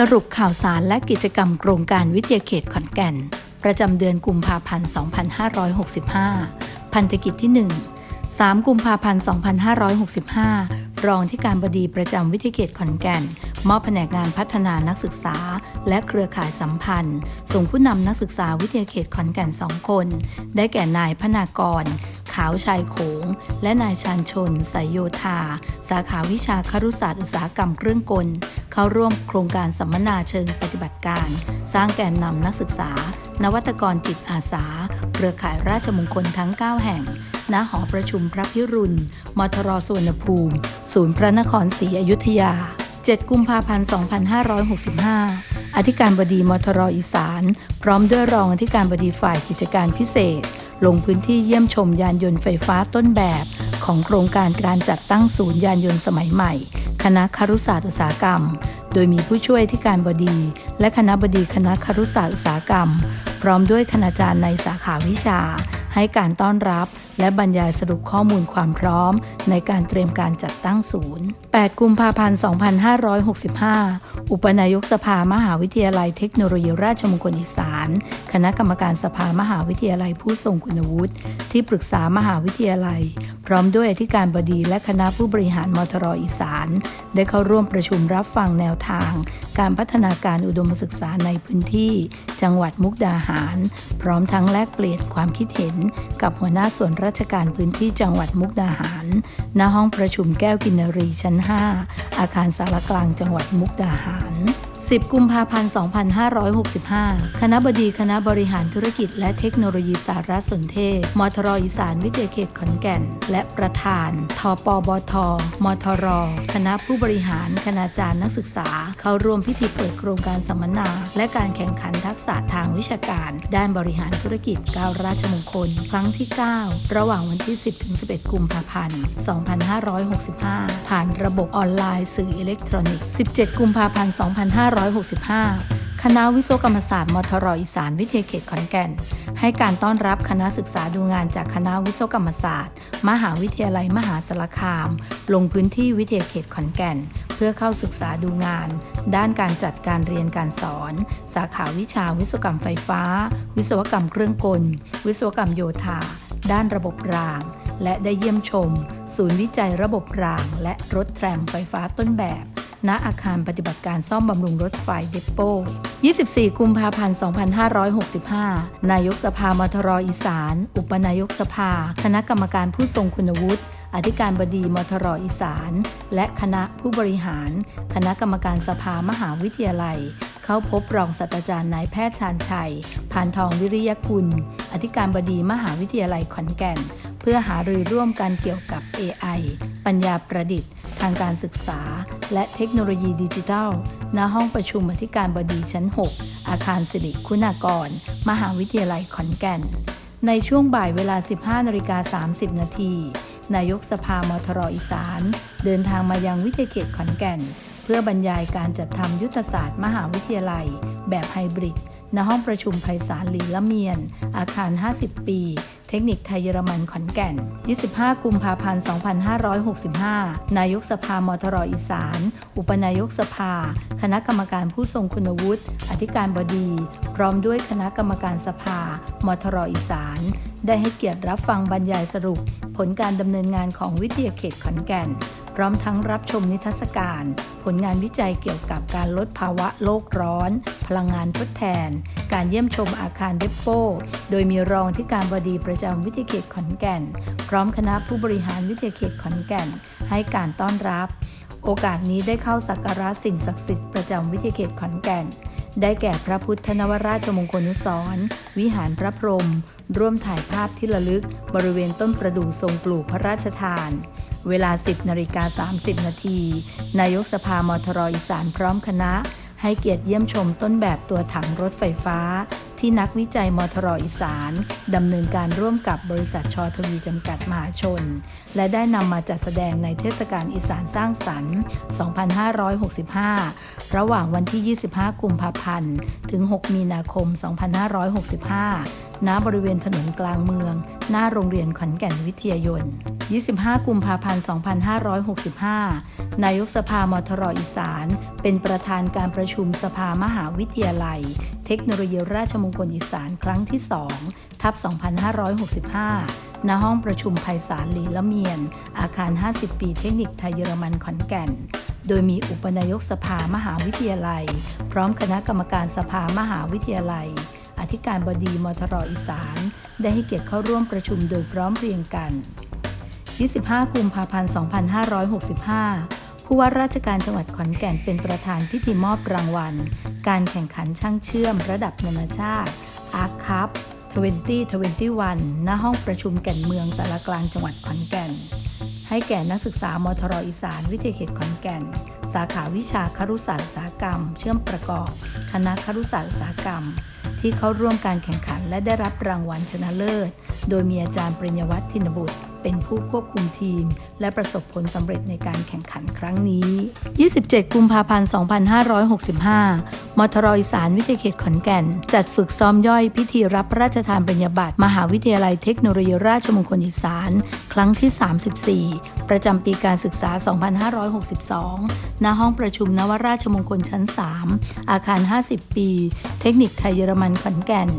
สรุปข่าวสารและกิจกรรมโครงการวิทยาเขตขอนแก่น ประจำเดือนกุมภาพันธ์ 2565 พันธกิจที่ 1 3 กุมภาพันธ์ 2565 รองที่การบดีประจำวิทยาเขตขอนแก่น มอบแผนกงานพัฒนานักศึกษา และเครือข่ายสัมพันธ์ ส่งผู้นำนักศึกษาวิทยาเขตขอนแก่น 2 คน ได้แก่นายพนากร ขาวชายโขง และนายชานชน สายโยธา สาขาวิชาครุศาสตร์อุตสาหกรรมเครื่องกล เข้าร่วมโครงการสัมมนาเชิงปฏิบัติการ สร้างแกนนำนักศึกษา นวัตกรจิตอาสา เครือข่ายราชมงคลทั้ง 9 แห่ง ณ หอประชุมพระพิรุณ มทรสวนภูมิ ศูนย์พระนครศรีอยุธยา 7 กุมภาพันธ์ 2565อธิการบดีมทรอีสาน พร้อมด้วยรองอธิการบดีฝ่ายกิจการพิเศษ ลงพื้นที่เยี่ยมชมยานยนต์ไฟฟ้าต้นแบบ ของโครงการการจัดตั้งศูนย์ยานยนต์สมัยใหม่ คณะครุศาสตร์อุตสาหกรรม โดยมีผู้ช่วยที่การบดี และคณะบดีคณะครุศาสตร์อุตสาหกรรม พร้อมด้วยคณาจารย์ในสาขาวิชา ให้การต้อนรับและบรรยายสรุปข้อมูลความพร้อม ในการเตรียมการจัดตั้งศูนย์ 8 กุมภาพันธ์ 2565 อุปนายกสภามหาวิทยาลัยเทคโนโลยีราชมงคลอีสาน คณะกรรมการสภามหาวิทยาลัยผู้ทรงคุณวุฒิ ที่ปรึกษามหาวิทยาลัย พร้อมด้วยอธิการบดีและคณะผู้บริหารมทรอีสาน ได้เข้าร่วมประชุมรับฟังแนวทาง การพัฒนาการอุดมศึกษาในพื้นที่ จังหวัดมุกดาหาร พร้อมทั้งแลกเปลี่ยนความคิดเห็นกับหัวหน้าส่วนราชการพื้นที่จังหวัดมุกดาหาร ณ ห้องประชุมแก้วกินรีชั้น 5 อาคารสารกลางจังหวัดมุกดาหาร 10 กุมภาพันธ์ 2565 คณะบดีคณะบริหารธุรกิจ และเทคโนโลยีสารสนเทศ มทรอีสานวิทยาเขตขอนแก่น และประธาน ทปบท มทร คณะผู้บริหาร คณาจารย์นักศึกษา เข้าร่วมพิธีเปิดโครงการสัมมนา และการแข่งขันทักษะทางวิชาการ ด้านบริหารธุรกิจก้าวราชมงคล ครั้งที่ 9 ระหว่างวันที่ 10-11 กุมภาพันธ์ 2565 ผ่านระบบออนไลน์สื่ออิเล็กทรอนิกส์ 17 กุมภาพันธ์ 2565คณะวิศวกรรมศาสตร์มทรอีสานวิทยาเขตขอนแก่น ให้การต้อนรับคณะศึกษาดูงานจากคณะวิศวกรรมศาสตร์ มหาวิทยาลัยมหาสารคาม ลงพื้นที่วิทยาเขตขอนแก่น เพื่อเข้าศึกษาดูงาน ด้านการจัดการเรียนการสอน สาขาวิชาวิศวกรรมไฟฟ้า วิศวกรรมเครื่องกล วิศวกรรมโยธา ด้านระบบรางและได้เยี่ยมชม ศูนย์วิจัยระบบราง และรถแทรมไฟฟ้าต้นแบบ ณอาคารปฏิบัติการซ่อมบำรุงรถไฟเดปโป 24 กุมภาพันธ์ 2565 นายกสภามทรอีสาน อุปนายกสภา คณะกรรมการผู้ทรงคุณวุฒิ อธิการบดีมทรอีสาน และคณะผู้บริหาร คณะกรรมการสภามหาวิทยาลัย เข้าพบรองศาสตราจารย์นายแพทย์ชาญชัย ผ่านทองวิริยกุล อธิการบดีมหาวิทยาลัยขอนแก่น เพื่อหารือร่วมกันเกี่ยวกับ AI ปัญญาประดิษฐ์ ทางการศึกษา และเทคโนโลยีดิจิทัล ณ ห้องประชุมอธิการบดีชั้น 6 อาคารสิริคุณากร มหาวิทยาลัยขอนแก่น ในช่วงบ่ายเวลา 15นาฬิกา30 นาที นายกสภามทรอีสาน เดินทางมายังวิทยาเขตขอนแก่น เพื่อบรรยายการจัดทำยุทธศาสตร์ มหาวิทยาลัย แบบไฮบริด ณห้องประชุมไพศาลลีละเมียน อาคาร 50 ปี เทคนิคไทยเยอรมันขอนแก่น 25 กุมภาพันธ์ 2565 นายกสภามทรอีสาน อุปนายกสภา คณะกรรมการผู้ทรงคุณวุฒิ อธิการบดี พร้อมด้วยคณะกรรมการสภามทรอีสาน ได้ให้เกียรติรับฟังบรรยายสรุป ผลการดำเนินงานของวิทยาเขตขอนแก่น พร้อมทั้งรับชมนิทรรศการ ผลงานวิจัยเกี่ยวกับการลดภาวะโลกร้อน พลังงานทดแทน การเยี่ยมชมอาคารเดปโปโดยมีรองที่การบดีประจำวิทยาเขตขอนแก่น พร้อมคณะผู้บริหารวิทยาเขตขอนแก่น ให้การต้อนรับ โอกาสนี้ได้เข้าสักการะสิ่งศักดิ์สิทธิ์ประจำวิทยาเขตขอนแก่น ได้แก่พระพุทธนวราชมงคลนุสรวิหารพระพรหมร่วมถ่ายภาพที่ระลึกบริเวณต้นประดู่ทรงปลูกพระราชทาน เวลา 10นาฬิกา30 นาที นายกสภามทรอีสานพร้อมคณะ ให้เกียรติเยี่ยมชมต้นแบบตัวถังรถไฟฟ้า ที่นักวิจัยมทรอีสานดำเนินการร่วมกับบริษัทชอทวีจำกัดมหาชน และได้นำมาจัดแสดงในเทศกาลอีสานสร้างสรรค์ 2565 ระหว่างวันที่ 25 กุมภาพันธ์ ถึง 6 มีนาคม 2565 ณ บริเวณถนนกลางเมือง หน้าโรงเรียนขอนแก่นวิทยายน 25 กุมภาพันธ์ 2565 นายกสภามทรอีสาน เป็นประธานการประชุมสภามหาวิทยาลัย เทคโนโลยีราชมงคลอีสานครั้งที่ 2 ทับ 2565 ณ ห้องประชุมไพศาลลีละเมียน อาคาร 50 ปีเทคนิคไทยเยอรมันขอนแก่น โดยมีอุปนายกสภามหาวิทยาลัย พร้อมคณะกรรมการสภามหาวิทยาลัยอธิการบดีมทรอีสาน ได้ให้เกียรติเข้าร่วมประชุมโดยพร้อมเพรียงกัน 25 กุมภาพันธ์ 2565 ผู้ว่าราชการจังหวัดขอนแก่นเป็นประธานพิธีมอบรางวัล การแข่งขันช่างเชื่อมระดับนานาชาติอาร์คัพ2021 ณ ห้องประชุมแก่นเมืองสารกลางจังหวัดขอนแก่น ให้แก่นักศึกษามทรอีสาน วิทยาเขตขอนแก่น สาขาวิชาครุศาสตร์อุตสาหกรรม เชื่อมประกอบ คณะครุศาสตร์อุตสาหกรรม ที่เข้าร่วมการแข่งขันและได้รับรางวัลชนะเลิศ โดยมีอาจารย์ปริญญวัฒน์ธินบุตร เป็นผู้ควบคุมทีม และประสบผลสำเร็จในการแข่งขันครั้งนี้ 27 กุมภาพันธ์ 2565 มทรอีสานวิทยาเขตขอนแก่น จัดฝึกซ้อมย่อยพิธีรับพระราชทานปริญญาบัตรมหาวิทยาลัยเทคโนโลยีราชมงคลอีสาน ครั้งที่ 34 ประจำปีการศึกษา 2562 ณ ห้องประชุมนวราชมงคลชั้น 3 อาคาร 50 ปี เทคนิคไทยเยอรมันขอนแก่น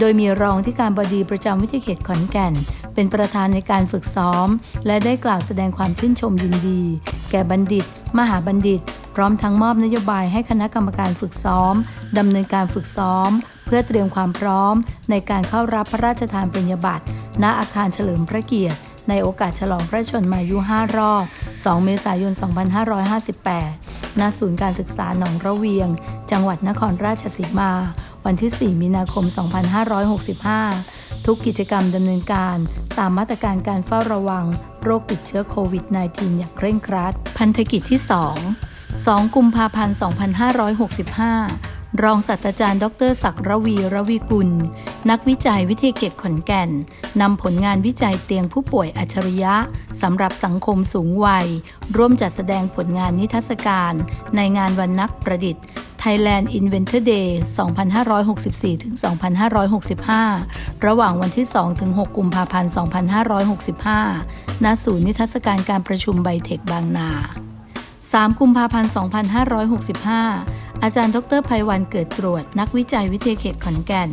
โดยมีรองที่การบดีประจำวิทยาเขตขอนแก่น เป็นประธานในการฝึกซ้อม และได้กล่าวแสดงความชื่นชมยินดี แก่บัณฑิต มหาบัณฑิต พร้อมทั้งมอบนโยบายให้คณะกรรมการฝึกซ้อมดำเนินการฝึกซ้อม เพื่อเตรียมความพร้อม ในการเข้ารับพระราชทานปริญญาบัตรณอาคารเฉลิมพระเกียรติ ในโอกาสฉลองพระชนมายุ 5 รอบ 2 เมษายน 2558ณศูนย์การศึกษาหนองระเวียง จังหวัดนครราชสีมา วันที่ 4 มีนาคม 2565 ทุกกิจกรรมดำเนินการตามมาตรการการเฝ้าระวัง โรคติดเชื้อโควิด -19 อย่างเคร่งครัด พันธกิจที่ 2 2 กุมภาพันธ์ 2565 รองศาสตราจารย์ ดรศักดิ์ระวีระวีกุล นักวิจัยวิทยาเขตขอนแก่น นำผลงานวิจัยเตียงผู้ป่วยอัจฉริยะ สำหรับสังคมสูงวัย ร่วมจัดแสดงผลงานนิทรรศการ ในงานวันนักประดิษฐ์ Thailand Inventor Day 2564-2565 ระหว่างวันที่ 2-6 กุมภาพันธ์ 2565 ณ ศูนย์นิทรรศการการประชุมไบเทคบางนา 3 กุมภาพันธ์ 2565 อาจารย์ดรไพวันเกิดตรวจ นักวิจัยวิทยาเขตขอนแก่น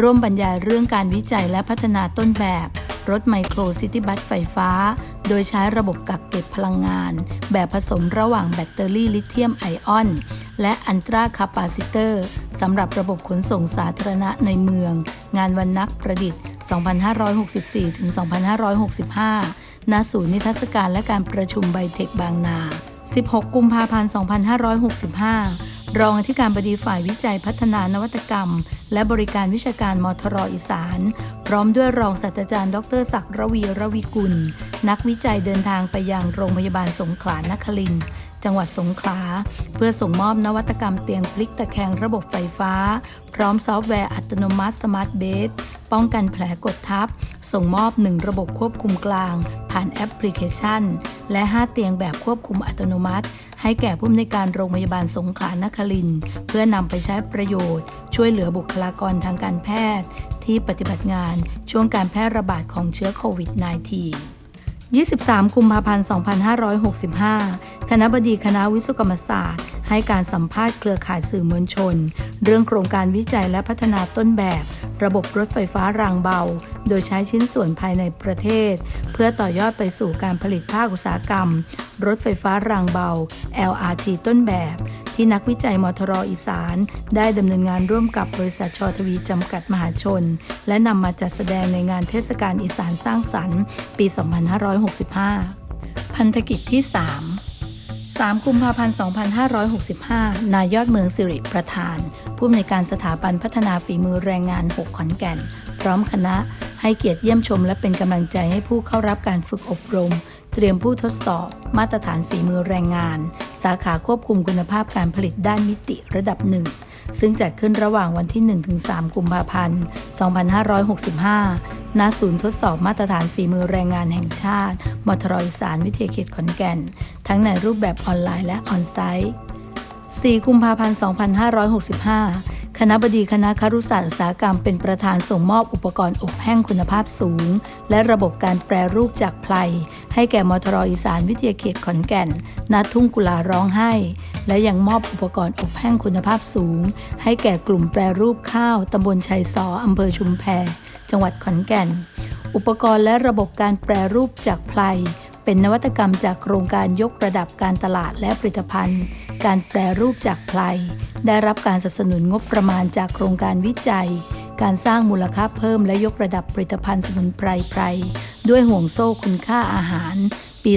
ร่วมบรรยายเรื่องการวิจัยและพัฒนาต้นแบบ รถไมโครซิตี้บัสไฟฟ้า โดยใช้ระบบกักเก็บพลังงาน แบบผสมระหว่างแบตเตอรี่ลิเธียมไอออน และอันตราคาปาซิเตอร์สำหรับระบบขนส่งสาธารณะในเมือง งานวันนักประดิษฐ์ 2564-2565 ณ ศูนย์นิทรรศการและการประชุมไบเทคบางนา 16 กุมภาพันธ์ 2565 รองอธิการบดีฝ่ายวิจัยพัฒนานวัตกรรม และบริการวิชาการมทรอีสาน พร้อมด้วยรองศาสตราจารย์ ดรศักดิ์ระวีระวีกุล นักวิจัยเดินทางไปยังโรงพยาบาลสงขลานครินทร์ จังหวัดสงขลา เพื่อส่งมอบนวัตกรรมเตียงพลิกตะแคงระบบไฟฟ้า พร้อมซอฟต์แวร์อัตโนมัติสมาร์ทเบสป้องกันแผลกดทับ ส่งมอบ 1 ระบบควบคุมกลาง ผ่านแอปพลิเคชัน และ 5 เตียงแบบควบคุมอัตโนมัติ ให้แก่ผู้อำนวยการโรงพยาบาลสงขลานครินเพื่อนำไปใช้ประโยชน์ ช่วยเหลือบุคลากรทางการแพทย์ ที่ปฏิบัติงานช่วงการแพร่ระบาดของเชื้อโควิด -19 23 กุมภาพันธ์ 2565 คณะบดีคณะวิศวกรรมศาสตร์ ให้การสัมภาษณ์เครือข่ายสื่อมวลชน เรื่องโครงการวิจัยและพัฒนาต้นแบบ ระบบรถไฟฟ้ารางเบา โดยใช้ชิ้นส่วนภายในประเทศ เพื่อต่อยอดไปสู่การผลิตภาคอุตสาหกรรม รถไฟฟ้ารางเบา LRT ต้นแบบ ที่นักวิจัยมทรอีสาน ได้ดำเนินงานร่วมกับบริษัทชอทวีจำกัดมหาชน และนำมาจัดแสดงในงานเทศกาลอีสานสร้างสรรค์ ปี2565 พันธกิจที่ 3 3 กุมภาพันธ์ 2565 นายยอดเมืองสิริประธาน ผู้อำนวยการสถาบันพัฒนาฝีมือแรงงาน 6 ขอนแก่น พร้อมคณะให้เกียรติเยี่ยมชมและเป็นกำลังใจให้ผู้เข้ารับการฝึกอบรม เตรียมผู้ทดสอบ มาตรฐานฝีมือแรงงาน สาขาควบคุมคุณภาพการผลิตด้านมิติระดับหนึ่งซึ่งจัดขึ้นระหว่างวันที่ 1-3 กุมภาพันธ์ 2565 ณศูนย์ทดสอบมาตรฐานฝีมือแรงงานแห่งชาติมทรอีสานวิทยาเขตขอนแก่น ทั้งในรูปแบบออนไลน์และออนไซต์ 4 กุมภาพันธ์ 2565 คณะบดีคณะครุศาสตร์อุตสาหกรรมเป็นประธานส่งมอบอุปกรณ์อบแห้งคุณภาพสูง และระบบการแปรรูปจากไพลให้แก่มทรอีสานวิทยาเขตขอนแก่นณทุ่งกุลาร้องไห้ และยังมอบอุปกรณ์อบแห้งคุณภาพสูง ให้แก่กลุ่มแปรรูปข้าวตำบลชัยสออำเภอชุมแพ จังหวัดขอนแก่น อุปกรณ์และระบบการแปรรูปจากไพลเป็นนวัตกรรมจากโครงการยกระดับการตลาดและผลิตภัณฑ์ การแปรรูปจากไพลได้รับการสนับสนุนงบประมาณจากโครงการวิจัย การสร้างมูลค่าเพิ่มและยกระดับผลิตภัณฑ์สมุนไพรไพรด้วยห่วงโซ่คุณค่าอาหาร ปี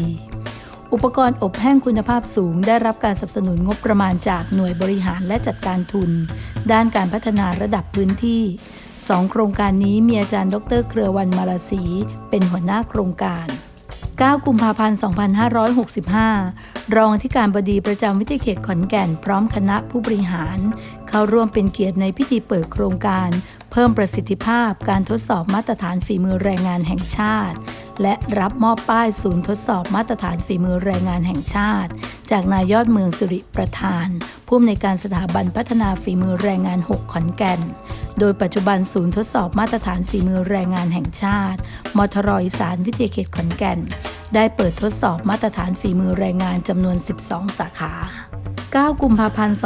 2564 อุปกรณ์อบแห้งคุณภาพสูง ได้รับการสนับสนุนงบประมาณจากหน่วยบริหารและจัดการทุน ด้านการพัฒนาระดับพื้นที่ สองโครงการนี้มีอาจารย์ดรเครือวันมาลาศีเป็นหัวหน้าโครงการ 9 กุมภาพันธ์ 2565 รองที่การบดีประจำวิทยาเขตขอนแก่นพร้อมคณะผู้บริหาร เข้าร่วมเป็นเกียรติในพิธีเปิดโครงการ เพิ่มประสิทธิภาพการทดสอบมาตรฐานฝีมือแรงงานแห่งชาติ และรับมอบป้ายศูนย์ทดสอบมาตรฐานฝีมือแรงงานแห่งชาติ จากนายยอดเมืองสุริประธาน ผู้อำนวยการสถาบันพัฒนาฝีมือแรงงาน 6 ขอนแก่น โดยปัจจุบันศูนย์ทดสอบมาตรฐานฝีมือแรงงานแห่งชาติ มทรอีสานวิทยาเขตขอนแก่น ได้เปิดทดสอบมาตรฐานฝีมือแรงงานจำนวน 12 สาขา 9 กุมภาพันธ์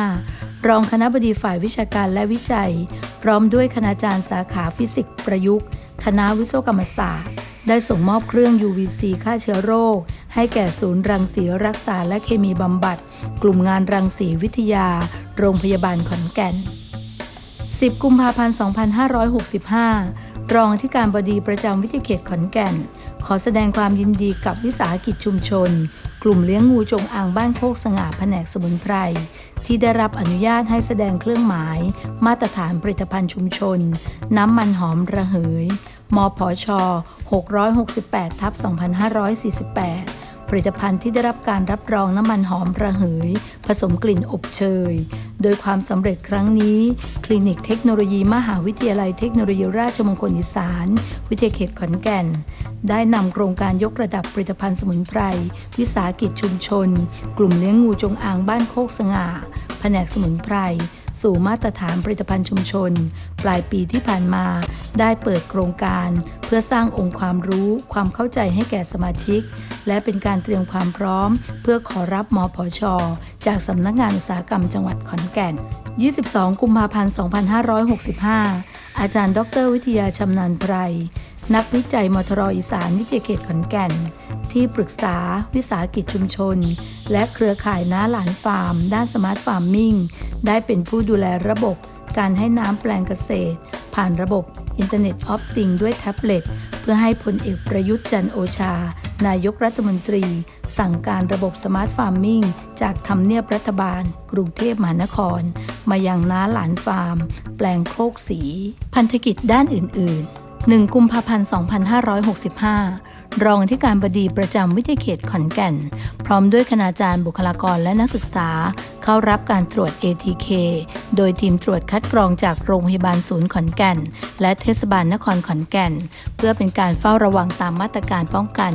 2565รองคณะบดีฝ่ายวิชาการและวิจัย พร้อมด้วยคณาจารย์สาขาฟิสิกส์ประยุกต์ คณะวิศวกรรมศาสตร์ ได้ส่งมอบเครื่อง UVC ฆ่าเชื้อโรค ให้แก่ศูนย์รังสีรักษาและเคมีบำบัด กลุ่มงานรังสีวิทยา โรงพยาบาลขอนแก่น 10 กุมภาพันธ์ 2565 รองที่การบดีประจำวิทยาเขตขอนแก่น ขอแสดงความยินดีกับวิสาหกิจชุมชน กลุ่มเลี้ยงงูจงอางบ้านโคกสง่าแผนกสมุนไพรที่ได้รับอนุญาตให้แสดงเครื่องหมาย มาตรฐานผลิตภัณฑ์ชุมชน น้ำมันหอมระเหย มพช 668 ทับ 2548 ผลิตภัณฑ์ที่ได้รับการรับรองน้ำมันหอมระเหย ผสมกลิ่นอบเชย โดยความสำเร็จครั้งนี้ คลินิกเทคโนโลยีมหาวิทยาลัยเทคโนโลยีราชมงคลอีสาน วิทยาเขตขอนแก่น ได้นำโครงการยกระดับผลิตภัณฑ์สมุนไพร วิสาหกิจชุมชน กลุ่มเลี้ยงงูจงอางบ้านโคกสง่า แผนกสมุนไพร สู่มาตรฐานผลิตภัณฑ์ชุมชน ปลายปีที่ผ่านมา ได้เปิดโครงการ เพื่อสร้างองค์ความรู้ความเข้าใจให้แก่สมาชิก และเป็นการเตรียมความพร้อม เพื่อขอรับมพชจากสำนักงานอุตสาหกรรมจังหวัดขอนแก่น 22 กุมภาพันธ์ 2565 อาจารย์ ดร วิทยาชำนาญไพรนักวิจัยมทรอีสานวิทยาเขตขอนแก่น ที่ปรึกษา วิสาหกิจชุมชน และเครือข่ายน้าหลานฟาร์ม ด้านสมาร์ทฟาร์มมิ่งได้เป็นผู้ดูแลระบบการให้น้ำแปลงเกษตร ผ่านระบบอินเทอร์เน็ตออฟติงด้วยแท็บเล็ต เพื่อให้พลเอกประยุทธ์จันโอชา นายกรัฐมนตรี สั่งการระบบสมาร์ทฟาร์มมิ่งจากทำเนียบรัฐบาล กรุงเทพมหานคร มายังน้าหลานฟาร์ม แปลงโคกสี พันธกิจด้านอื่น ๆ 1 กุมภาพันธ์ 2565 รองอธิการบดีประจำวิทยาเขตขอนแก่น พร้อมด้วยคณาจารย์บุคลากรและนักศึกษา เข้ารับการตรวจ ATK โดยทีมตรวจคัดกรองจากโรงพยาบาลศูนย์ขอนแก่น และเทศบาลนครขอนแก่น เพื่อเป็นการเฝ้าระวังตามมาตรการป้องกัน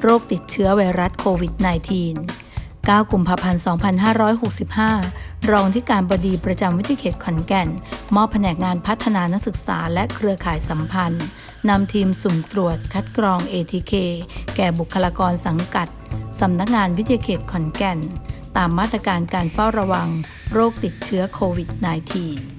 โรคติดเชื้อไวรัสโควิด -19 9 กุมภาพันธ์ 2565 รองที่การบดีประจำวิทยเขตขอนแก่น มอบแผนกงานพัฒนานักศึกษาและเครือข่ายสัมพันธ์นำทีมสุ่มตรวจคัดกรอง ATK แก่บุคลากรสังกัดสำนักงานวิทยเขตขอนแก่น ตามมาตรการการเฝ้าระวัง โรคติดเชื้อโควิด -19